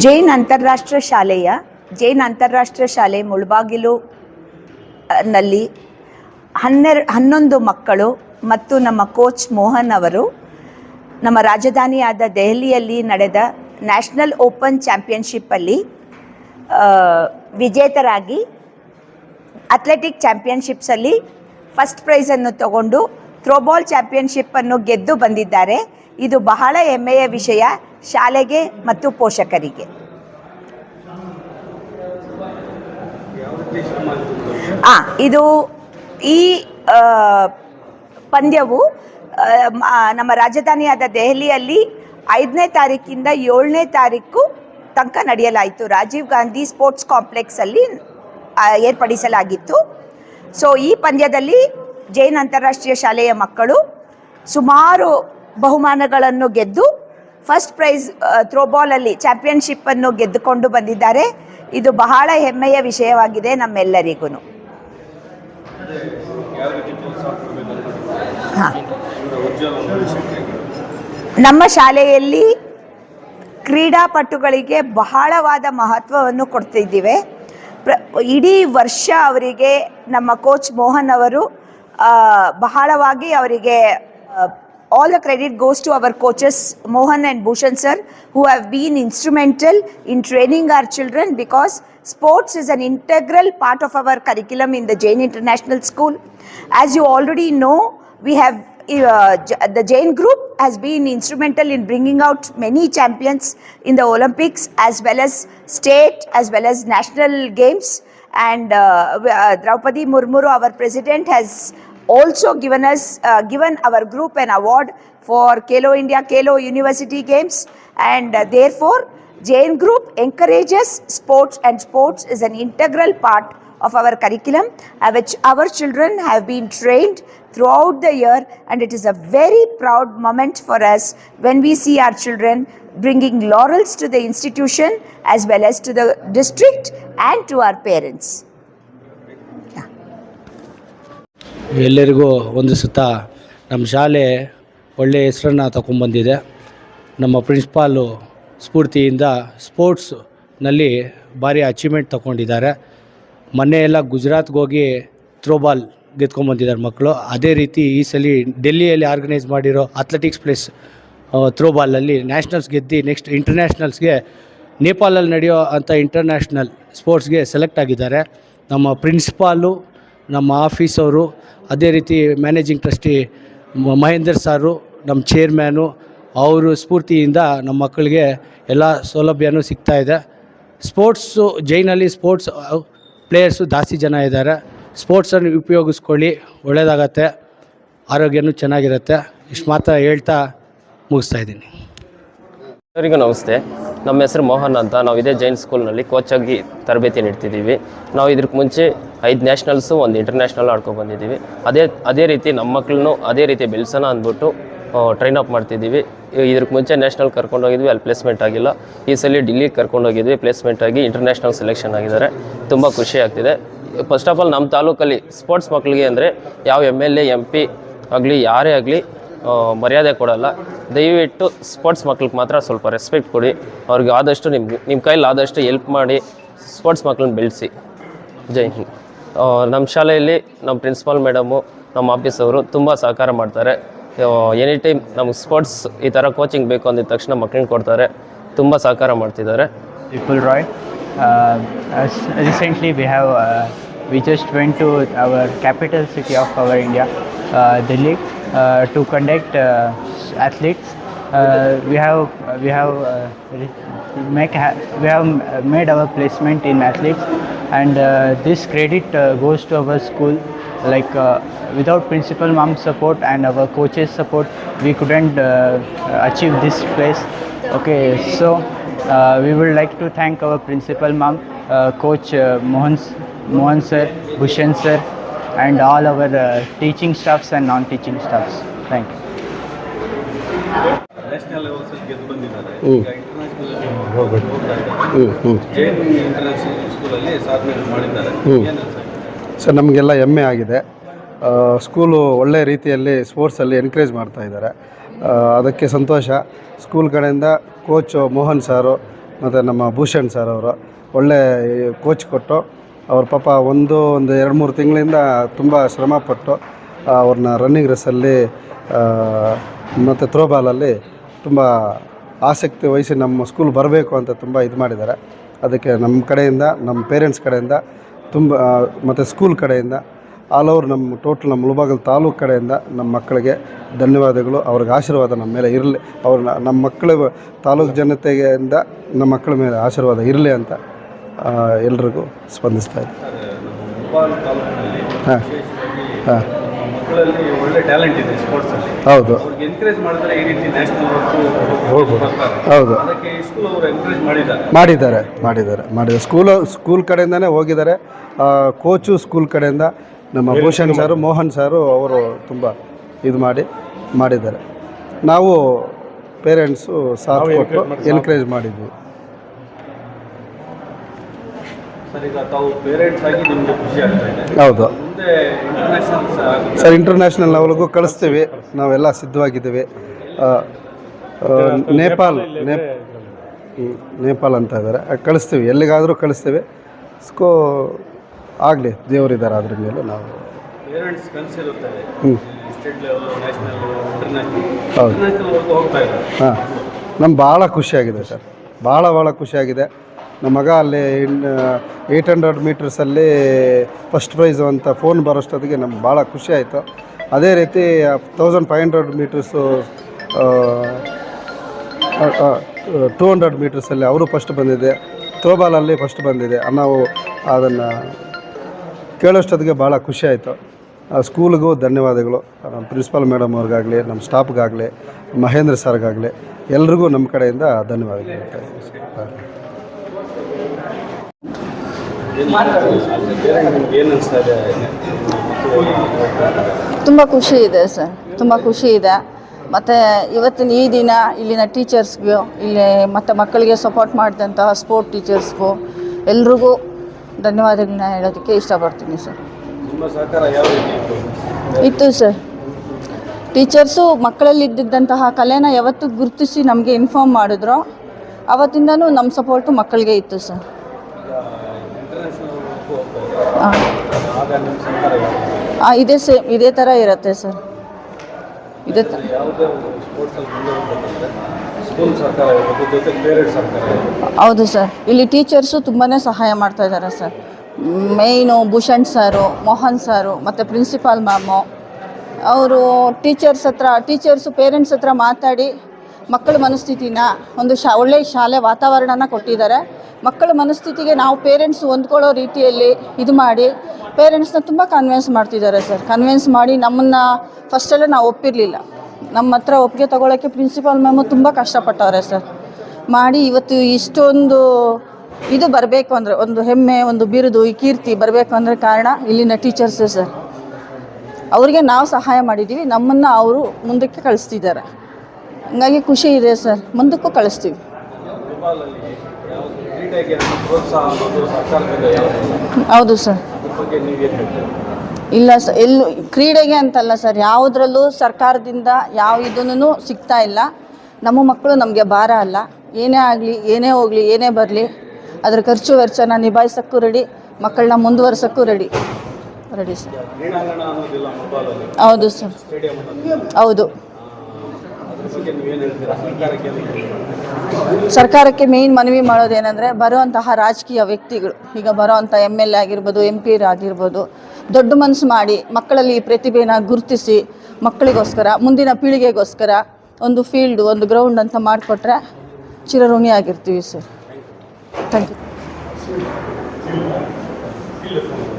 ಜೈನ್ ಅಂತಾರಾಷ್ಟ್ರ ಶಾಲೆಯ, ಜೈನ್ ಅಂತಾರಾಷ್ಟ್ರ ಶಾಲೆ ಮುಳಬಾಗಿಲು ನಲ್ಲಿ ಹನ್ನೆರಡು ಹನ್ನೊಂದು ಮಕ್ಕಳು ಮತ್ತು ನಮ್ಮ ಕೋಚ್ ಮೋಹನ್ ಅವರು ನಮ್ಮ ರಾಜಧಾನಿಯಾದ ದೆಹಲಿಯಲ್ಲಿ ನಡೆದ ನ್ಯಾಷನಲ್ ಓಪನ್ ಚಾಂಪಿಯನ್ಶಿಪ್ಪಲ್ಲಿ ವಿಜೇತರಾಗಿ ಅಥ್ಲೆಟಿಕ್ ಚಾಂಪಿಯನ್ಶಿಪ್ಸಲ್ಲಿ ಫಸ್ಟ್ ಪ್ರೈಸನ್ನು ತಗೊಂಡು ಥ್ರೋಬಾಲ್ ಚಾಂಪಿಯನ್ಶಿಪ್ಪನ್ನು ಗೆದ್ದು ಬಂದಿದ್ದಾರೆ. ಇದು ಬಹಳ ಹೆಮ್ಮೆಯ ವಿಷಯ ಶಾಲೆಗೆ ಮತ್ತು ಪೋಷಕರಿಗೆ. ಆ, ಇದು ಈ ಪಂದ್ಯವು ನಮ್ಮ ರಾಜಧಾನಿಯಾದ ದೆಹಲಿಯಲ್ಲಿ ಐದನೇ ತಾರೀಕಿಂದ ಏಳನೇ ತಾರೀಕು ತನಕ ನಡೆಯಲಾಯಿತು. ರಾಜೀವ್ ಗಾಂಧಿ ಸ್ಪೋರ್ಟ್ಸ್ ಕಾಂಪ್ಲೆಕ್ಸಲ್ಲಿ ಏರ್ಪಡಿಸಲಾಗಿತ್ತು. ಸೊ ಈ ಪಂದ್ಯದಲ್ಲಿ ಜೈನ್ ಅಂತಾರಾಷ್ಟ್ರೀಯ ಶಾಲೆಯ ಮಕ್ಕಳು ಸುಮಾರು ಬಹುಮಾನಗಳನ್ನು ಗೆದ್ದು ಫಸ್ಟ್ ಪ್ರೈಸ್ ಥ್ರೋಬಾಲಲ್ಲಿ ಚಾಂಪಿಯನ್ಶಿಪ್ಪನ್ನು ಗೆದ್ದುಕೊಂಡು ಬಂದಿದ್ದಾರೆ. ಇದು ಬಹಳ ಹೆಮ್ಮೆಯ ವಿಷಯವಾಗಿದೆ ನಮ್ಮೆಲ್ಲರಿಗೂ. ನಮ್ಮ ಶಾಲೆಯಲ್ಲಿ ಕ್ರೀಡಾಪಟುಗಳಿಗೆ ಬಹಳವಾದ ಮಹತ್ವವನ್ನು ಕೊಡ್ತಿದ್ದೀವಿ. ಪ್ರ, ಇಡೀ ವರ್ಷ ಅವರಿಗೆ ನಮ್ಮ ಕೋಚ್ ಮೋಹನ್ ಅವರು ಬಹಳವಾಗಿ ಅವರಿಗೆ all the credit goes to our coaches Mohan and Bhushan sir who have been instrumental in training our children because sports is an integral part of our curriculum in the Jain International School. As you already know, we have uh, J- the Jain group has been instrumental in bringing out many champions in the Olympics as well as state as well as national games. And uh, w- uh, Draupadi Murmuru, our president, has also given us uh, given our group an award for Kelo India Kelo University Games, and uh, therefore Jain Group encourages sports, and sports is an integral part of our curriculum, uh, which our children have been trained throughout the year, and it is a very proud moment for us when we see our children bringing laurels to the institution as well as to the district and to our parents. ಎಲ್ಲರಿಗೂ ಒಂದು ಸುತ್ತ ನಮ್ಮ ಶಾಲೆ ಒಳ್ಳೆಯ ಹೆಸರನ್ನು ತಗೊಂಬಂದಿದೆ ನಮ್ಮ principal ಸ್ಫೂರ್ತಿಯಿಂದ ಸ್ಪೋರ್ಟ್ಸ್ನಲ್ಲಿ ಭಾರಿ achievement ತಗೊಂಡಿದ್ದಾರೆ. ಮೊನ್ನೆ ಎಲ್ಲ ಗುಜರಾತ್ಗೆ ಹೋಗಿ ಥ್ರೋಬಾಲ್ ಗೆದ್ಕೊಂಡ್ಬಂದಿದ್ದಾರೆ ಮಕ್ಕಳು. ಅದೇ ರೀತಿ ಈ ಸಲ ಡೆಲ್ಲಿಯಲ್ಲಿ ಆರ್ಗನೈಸ್ ಮಾಡಿರೋ ಅಥ್ಲೆಟಿಕ್ಸ್ ಪ್ಲೇಸ್ ಥ್ರೋಬಾಲಲ್ಲಿ ನ್ಯಾಷನಲ್ಸ್ ಗೆದ್ದು ನೆಕ್ಸ್ಟ್ ಇಂಟರ್ನ್ಯಾಷನಲ್ಸ್ಗೆ ನೇಪಾಳಲ್ಲಿ ನಡೆಯೋ ಅಂಥ ಇಂಟರ್ನ್ಯಾಷನಲ್ ಸ್ಪೋರ್ಟ್ಸ್ಗೆ ಸೆಲೆಕ್ಟ್ ಆಗಿದ್ದಾರೆ. ನಮ್ಮ ಪ್ರಿನ್ಸಿಪಾಲು ನಮ್ಮ ಆಫೀಸವರು ಅದೇ ರೀತಿ ಮ್ಯಾನೇಜಿಂಗ್ ಟ್ರಸ್ಟಿ ಮಹೇಂದ್ರ ಸಾರು ನಮ್ಮ ಚೇರ್ಮ್ಯಾನು ಅವರು ಸ್ಫೂರ್ತಿಯಿಂದ ನಮ್ಮ ಮಕ್ಕಳಿಗೆ ಎಲ್ಲ ಸೌಲಭ್ಯನೂ ಸಿಗ್ತಾ ಇದೆ. ಸ್ಪೋರ್ಟ್ಸು ಜೈನಲ್ಲಿ ಸ್ಪೋರ್ಟ್ಸ್ ಪ್ಲೇಯರ್ಸು ಜಾಸ್ತಿ ಜನ ಇದ್ದಾರೆ ಸ್ಪೋರ್ಟ್ಸನ್ನು ಉಪಯೋಗಿಸ್ಕೊಳ್ಳಿ ಒಳ್ಳೆಯದಾಗತ್ತೆ ಆರೋಗ್ಯನೂ ಚೆನ್ನಾಗಿರುತ್ತೆ. ಇಷ್ಟು ಮಾತ್ರ ಹೇಳ್ತಾ ಮುಗಿಸ್ತಾ ಇದ್ದೀನಿ. ಎಲ್ಲರಿಗೂ ನಮಸ್ತೆ. ನಮ್ಮ ಹೆಸರು ಮೋಹನ್ ಅಂತ. ನಾವು ಇದೇ ಜೈನ್ ಸ್ಕೂಲ್ನಲ್ಲಿ ಕೋಚಾಗಿ ತರಬೇತಿ ನೀಡ್ತಿದ್ದೀವಿ. ನಾವು ಇದಕ್ಕೆ ಮುಂಚೆ ಐದು ನ್ಯಾಷನಲ್ಸು ಒಂದು ಇಂಟರ್ನ್ಯಾಷನಲ್ ಆಡ್ಕೊಂಡು ಬಂದಿದ್ದೀವಿ. ಅದೇ ಅದೇ ರೀತಿ ನಮ್ಮ ಮಕ್ಕಳನ್ನು ಅದೇ ರೀತಿ ಬೆಳೆಸೋಣ ಅಂದ್ಬಿಟ್ಟು ಟ್ರೈನ್ ಅಪ್ ಮಾಡ್ತಿದ್ದೀವಿ. ಇದಕ್ಕೆ ಮುಂಚೆ ನ್ಯಾಷನಲ್ ಕರ್ಕೊಂಡೋಗಿದ್ವಿ ಅಲ್ಲಿ ಪ್ಲೇಸ್ಮೆಂಟ್ ಆಗಿಲ್ಲ. ಈ ಸಲ ಡಿಲ್ಲಿಗೆ ಕರ್ಕೊಂಡೋಗಿದ್ವಿ ಪ್ಲೇಸ್ಮೆಂಟ್ ಆಗಿ ಇಂಟರ್ನ್ಯಾಷನಲ್ ಸೆಲೆಕ್ಷನ್ ಆಗಿದ್ದಾರೆ. ತುಂಬ ಖುಷಿ ಆಗ್ತಿದೆ. ಫಸ್ಟ್ ಆಫ್ ಆಲ್ ನಮ್ಮ ತಾಲೂಕಲ್ಲಿ ಸ್ಪೋರ್ಟ್ಸ್ ಮಕ್ಕಳಿಗೆ ಅಂದರೆ, ಯಾವ M L A M P ಆಗಲಿ, ಯಾರೇ ಆಗಲಿ ಮರ್ಯಾದೆ ಕೊಡಲ್ಲ. ದಯವಿಟ್ಟು ಸ್ಪೋರ್ಟ್ಸ್ ಮಕ್ಳಿಗೆ ಮಾತ್ರ ಸ್ವಲ್ಪ ರೆಸ್ಪೆಕ್ಟ್ ಕೊಡಿ. ಅವ್ರಿಗೆ ಆದಷ್ಟು ನಿಮ್ಮ ನಿಮ್ಮ ಕೈಲಿ ಆದಷ್ಟು ಎಲ್ಪ್ ಮಾಡಿ ಸ್ಪೋರ್ಟ್ಸ್ ಮಕ್ಳನ್ನ ಬೆಳೆಸಿ. ಜೈ ಹಿಂದ್. ನಮ್ಮ ಶಾಲೆಯಲ್ಲಿ ನಮ್ಮ ಪ್ರಿನ್ಸಿಪಾಲ್ ಮೇಡಮು ನಮ್ಮ ಆಫೀಸ್ ಅವರು ತುಂಬ ಸಹಕಾರ ಮಾಡ್ತಾರೆ. ಎನಿ ಟೈಮ್ ನಮ್ಗೆ ಸ್ಪೋರ್ಟ್ಸ್ ಈ ಥರ ಕೋಚಿಂಗ್ ಬೇಕು ಅಂದಿದ ತಕ್ಷಣ ಮಕ್ಳನ್ನ ಕೊಡ್ತಾರೆ. ತುಂಬ ಸಹಕಾರ ಮಾಡ್ತಿದ್ದಾರೆ. People Roy recently we have we just went to our capital city of our India of uh, to conduct uh, athletes. Uh, we have we have uh, make ha- we have uh, made our placement in athletes, and uh, this credit goes to our school. Like without principal mom's support and our coaches support, we couldn't achieve this place. Okay, so we would like to thank our principal mom, coach Mohan, Mohan sir, Bhushan sir, and all our uh, teaching staffs and non-teaching staffs. Thank you. National ಲೆವೆಲ್ಸಲ್ಲಿ ಗೆದ್ದು ಬಂದಿದ್ದಾರೆ. ಈಗ international ಹೋಗ್ತಾ ಇದ್ದಾರೆ Jain international ಸ್ಕೂಲಲ್ಲಿ ಸಾಧನೆ ಮಾಡಿದ್ದಾರೆ. ಏನು sir sir ನಮಗೆಲ್ಲ ಹೆಮ್ಮೆ ಆಗಿದೆ. ಸ್ಕೂಲು ಒಳ್ಳೆ ರೀತಿಯಲ್ಲಿ ಸ್ಪೋರ್ಟ್ಸಲ್ಲಿ ಎನ್ಕರೇಜ್ ಮಾಡ್ತಾ ಇದ್ದಾರೆ. ಅದಕ್ಕೆ ಸಂತೋಷ. ಸ್ಕೂಲ್ ಕಡೆಯಿಂದ ಕೋಚು ಮೋಹನ್ ಸಾರು ಮತ್ತು ನಮ್ಮ ಭೂಷಣ್ ಸರ್ ಅವರು ಒಳ್ಳೆ ಕೋಚ್ ಕೊಟ್ಟು ಅವ್ರ ಪಾಪ ಒಂದು ಒಂದು ಎರಡು, ಮೂರು ತಿಂಗಳಿಂದ ತುಂಬ ಶ್ರಮಪಟ್ಟು ಅವ್ರನ್ನ ರನ್ನಿಂಗ್ ರೇಸಲ್ಲಿ ಮತ್ತು ಥ್ರೋಬಾಲಲ್ಲಿ ತುಂಬ ಆಸಕ್ತಿ ವಹಿಸಿ ನಮ್ಮ ಸ್ಕೂಲ್ ಬರಬೇಕು ಅಂತ ತುಂಬ ಇದು ಮಾಡಿದ್ದಾರೆ. ಅದಕ್ಕೆ ನಮ್ಮ ಕಡೆಯಿಂದ ನಮ್ಮ ಪೇರೆಂಟ್ಸ್ ಕಡೆಯಿಂದ, ತುಂಬ ಮತ್ತು ಸ್ಕೂಲ್ ಕಡೆಯಿಂದ ಆಲ್ ಓವರ್ ನಮ್ಮ ಟೋಟಲ್ ನಮ್ಮ ಮುಳಬಾಗಲ್ ತಾಲೂಕು ಕಡೆಯಿಂದ ನಮ್ಮ ಮಕ್ಕಳಿಗೆ ಧನ್ಯವಾದಗಳು. ಅವ್ರಿಗೆ ಆಶೀರ್ವಾದ ನಮ್ಮ ಮೇಲೆ ಇರಲಿ. ಅವ್ರನ್ನ ನಮ್ಮ ಮಕ್ಕಳ ತಾಲೂಕು ಜನತೆಯಿಂದ ನಮ್ಮ ಮಕ್ಕಳ ಮೇಲೆ ಆಶೀರ್ವಾದ ಇರಲಿ ಅಂತ ಎಲ್ರಿಗೂ ಸ್ಪಂದಿಸ್ತಾ ಇದೆ ಹಾಂ ಹಾಂ. ಮಕ್ಕಳಲ್ಲಿ ಒಳ್ಳೆ ಟ್ಯಾಲೆಂಟ್ ಇದೆ ಸ್ಪೋರ್ಟ್ಸಲ್ಲಿ ಹೌದು. ಅವ್ರಿಗೆ ಎನ್ಕರೇಜ್ ಮಾಡಿದ್ರೆ ಈ ರೀತಿ ನ್ಯಾಷನಲ್ ಬರ್ತಾರೆ ಹೌದು. ಮಾಡಿದ್ದಾರೆ ಮಾಡಿದ್ದಾರೆ ಮಾಡಿದ್ದಾರೆ. ಸ್ಕೂಲ್ ಸ್ಕೂಲು ಸ್ಕೂಲ್ ಕಡೆಯಿಂದನೇ ಹೋಗಿದ್ದಾರೆ. ಕೋಚು ಸ್ಕೂಲ್ ಕಡೆಯಿಂದ ನಮ್ಮ ಭೂಷಣ್ ಸಾರು ಮೋಹನ್ ಸಾರು ಅವರು ತುಂಬ ಇದು ಮಾಡಿ ಮಾಡಿದ್ದಾರೆ. ನಾವು ಪೇರೆಂಟ್ಸು ಸಾಥ್ ಕೊಟ್ಟು ಎನ್ಕರೇಜ್ ಮಾಡಿದ್ವಿ ಸರ್ ಈಗ ತಾವು ಪೇರೆಂಟ್ಸ್ ಆಗಿ ನಿಮಗೆ ಖುಷಿ ಆಗ್ತಾ ಇದೆ ಹೌದು. ಸರ್ ಇಂಟರ್ನ್ಯಾಷನಲ್ ಲೆವೆಲ್ಗೂ ಕಳಿಸ್ತೀವಿ. ನಾವೆಲ್ಲ ಸಿದ್ಧವಾಗಿದ್ದೇವೆ. ನೇಪಾಲ್ ನೇಪ್ ನೇಪಾಲ್ ಅಂತ ಇದ್ದಾರೆ. ಕಳಿಸ್ತೀವಿ. ಎಲ್ಲಿಗಾದರೂ ಕಳಿಸ್ತೀವಿ. ಸ್ಕೋ ಆಗಲಿ ದೇವರಿದ್ದಾರೆ ಅದ್ರ ಮೇಲೆ ನಾವು. ಹ್ಞೂ ಹೌದು. ಹಾಂ. ನಮ್ಗೆ ಭಾಳ ಖುಷಿಯಾಗಿದೆ ಸರ್. ಭಾಳ ಭಾಳ ಖುಷಿಯಾಗಿದೆ. ನಮ್ಮ ಮಗ ಅಲ್ಲಿ ಏಯ್ಟ್ ಹಂಡ್ರೆಡ್ ಮೀಟರ್ಸಲ್ಲಿ ಫಸ್ಟ್ ಪ್ರೈಸು ಅಂತ ಫೋನ್ ಬರೋಷ್ಟೊತ್ತಿಗೆ ನಮ್ಗೆ ಭಾಳ ಖುಷಿ ಆಯಿತು. ಅದೇ ರೀತಿ thousand five hundred metres two hundred ಮೀಟರ್ಸಲ್ಲಿ ಅವರು ಫಸ್ಟ್ ಬಂದಿದೆ. ಥ್ರೋಬಾಲಲ್ಲಿ ಫಸ್ಟ್ ಬಂದಿದೆ. ನಾವು ಅದನ್ನು ಕೇಳೋಷ್ಟೊತ್ತಿಗೆ ಭಾಳ ಖುಷಿ ಆಯಿತು. ಸ್ಕೂಲ್ಗೂ ಧನ್ಯವಾದಗಳು. ನಮ್ಮ ಪ್ರಿನ್ಸಿಪಾಲ್ ಮೇಡಮ್ ಅವ್ರಿಗಾಗಲಿ, ನಮ್ಮ ಸ್ಟಾಫ್ಗಾಗಲಿ ಮಹೇಂದ್ರ ಸರ್ಗಾಗಲಿ ಎಲ್ರಿಗೂ ನಮ್ಮ ಕಡೆಯಿಂದ ಧನ್ಯವಾದಗಳು ಹೇಳ್ತಾ ಇದ್ದೀನಿ ಸರ್. ಹಾಂ. ಏನು ಅನಿಸ್ತಾ ಇದೆ ತುಂಬ ಖುಷಿ ಇದೆ ಸರ್, ತುಂಬ ಖುಷಿ ಇದೆ. ಮತ್ತು ಇವತ್ತಿನ ಈ ದಿನ ಇಲ್ಲಿನ ಟೀಚರ್ಸ್ಗೂ, ಇಲ್ಲಿ ಮತ್ತು ಮಕ್ಕಳಿಗೆ ಸಪೋರ್ಟ್ ಮಾಡಿದಂತಹ ಸ್ಪೋರ್ಟ್ ಟೀಚರ್ಸ್ಗೂ ಎಲ್ರಿಗೂ ಧನ್ಯವಾದಗಳನ್ನ ಹೇಳೋದಕ್ಕೆ ಇಷ್ಟಪಡ್ತೀನಿ ಸರ್. ಇತ್ತು ಸರ್. ಟೀಚರ್ಸು ಮಕ್ಕಳಲ್ಲಿ ಇದ್ದಿದ್ದಂತಹ ಕಲೆನ ಯಾವತ್ತು ಗುರುತಿಸಿ ನಮಗೆ ಇನ್ಫಾರ್ಮ್ ಮಾಡಿದ್ರು. ಅವತ್ತಿಂದನೂ ನಮ್ಮ ಸಪೋರ್ಟು ಮಕ್ಕಳಿಗೆ ಇತ್ತು ಸರ್. ಹಾಂ ಇದೇ ಸೇಮ್ ಇದೇ ಥರ ಇರುತ್ತೆ ಸರ್. ಇದೇ ಥರ ಹೌದು ಸರ್. ಇಲ್ಲಿ ಟೀಚರ್ಸು ತುಂಬಾ ಸಹಾಯ ಮಾಡ್ತಾ ಇದ್ದಾರೆ ಸರ್. ಮೇಯ್ನು ಭೂಷಣ್ ಸಾರು ಮೋಹನ್ ಸಾರು ಮತ್ತು ಪ್ರಿನ್ಸಿಪಾಲ್ ಮ್ಯಾಮು ಅವರು ಟೀಚರ್ಸ್ ಹತ್ರ ಟೀಚರ್ಸು ಪೇರೆಂಟ್ಸ್ ಹತ್ರ ಮಾತಾಡಿ ಮಕ್ಕಳ ಮನಸ್ಥಿತಿನ ಒಂದು ಶಾ ಒಳ್ಳೆಯ ಶಾಲೆ ವಾತಾವರಣನ ಕೊಟ್ಟಿದ್ದಾರೆ. ಮಕ್ಕಳ ಮನಸ್ಥಿತಿಗೆ ನಾವು ಪೇರೆಂಟ್ಸ್ ಹೊಂದ್ಕೊಳ್ಳೋ ರೀತಿಯಲ್ಲಿ ಇದು ಮಾಡಿ ಪೇರೆಂಟ್ಸ್ನ ತುಂಬ ಕನ್ವಿನ್ಸ್ ಮಾಡ್ತಿದ್ದಾರೆ ಸರ್ ಕನ್ವಿನ್ಸ್ ಮಾಡಿ ನಮ್ಮನ್ನು ಫಸ್ಟಲ್ಲೇ ನಾವು ಒಪ್ಪಿರಲಿಲ್ಲ. ನಮ್ಮ ಹತ್ರ ಒಪ್ಪಿಗೆ ತೊಗೊಳಕ್ಕೆ ಪ್ರಿನ್ಸಿಪಾಲ್ ಮ್ಯಾಮು ತುಂಬ ಕಷ್ಟಪಟ್ಟವ್ರೆ ಸರ್ ಮಾಡಿ ಇವತ್ತು ಇಷ್ಟೊಂದು ಇದು ಬರಬೇಕು ಅಂದರೆ, ಒಂದು ಹೆಮ್ಮೆ, ಒಂದು ಬಿರುದು, ಈ ಕೀರ್ತಿ ಬರಬೇಕು ಅಂದರೆ ಕಾರಣ ಇಲ್ಲಿನ ಟೀಚರ್ಸೇ ಸರ್. ಅವರಿಗೆ ನಾವು ಸಹಾಯ ಮಾಡಿದ್ದೀವಿ. ನಮ್ಮನ್ನು ಅವರು ಮುಂದಕ್ಕೆ ಕಳಿಸ್ತಿದ್ದಾರೆ. ಹಂಗಾಗಿ ಖುಷಿ ಇದೆ ಸರ್. ಮುಂದಕ್ಕೂ ಕಳಿಸ್ತೀವಿ. ಹೌದು ಸರ್. ಇಲ್ಲ ಸರ್ ಎಲ್ಲೂ ಕ್ರೀಡೆಗೆ ಅಂತಲ್ಲ ಸರ್ ಯಾವುದ್ರಲ್ಲೂ ಸರ್ಕಾರದಿಂದ ಯಾವ ಇದನ್ನು ಸಿಗ್ತಾ ಇಲ್ಲ. ನಮ್ಮ ಮಕ್ಕಳು ನಮಗೆ ಭಾರ ಅಲ್ಲ. ಏನೇ ಆಗಲಿ ಏನೇ ಹೋಗಲಿ ಏನೇ ಬರಲಿ ಅದರ ಖರ್ಚು ವೆಚ್ಚನ ನಿಭಾಯಿಸೋಕ್ಕೂ ರೆಡಿ ಮಕ್ಕಳನ್ನ ಮುಂದುವರ್ಸೋಕ್ಕೂ ರೆಡಿ ರೆಡಿ ಸರ್. ಹೌದು ಸರ್. ಹೌದು. ಸರ್ಕಾರಕ್ಕೆ ಮೇನ್ ಹೇಳ್ತೀರಾ? ಸರ್ಕಾರಕ್ಕೆ ಮೇಯ್ನ್ ಮನವಿ ಮಾಡೋದೇನೆಂದರೆ ಬರುವಂತಹ ರಾಜಕೀಯ ವ್ಯಕ್ತಿಗಳು ಈಗ ಬರುವಂಥ ಎಂ ಎಲ್ ಎ ಆಗಿರ್ಬೋದು ಎಂ ಪಿ ಆಗಿರ್ಬೋದು ದೊಡ್ಡ ಮನಸ್ಸು ಮಾಡಿ ಮಕ್ಕಳಲ್ಲಿ ಈ ಪ್ರತಿಭೆನ ಗುರುತಿಸಿ ಮಕ್ಕಳಿಗೋಸ್ಕರ ಮುಂದಿನ ಪೀಳಿಗೆಗೋಸ್ಕರ ಒಂದು ಫೀಲ್ಡು ಒಂದು ಗ್ರೌಂಡ್ ಅಂತ ಮಾಡಿಕೊಟ್ರೆ ಚಿರಋಣಿ ಆಗಿರ್ತೀವಿ ಸರ್ ಥ್ಯಾಂಕ್ ಯು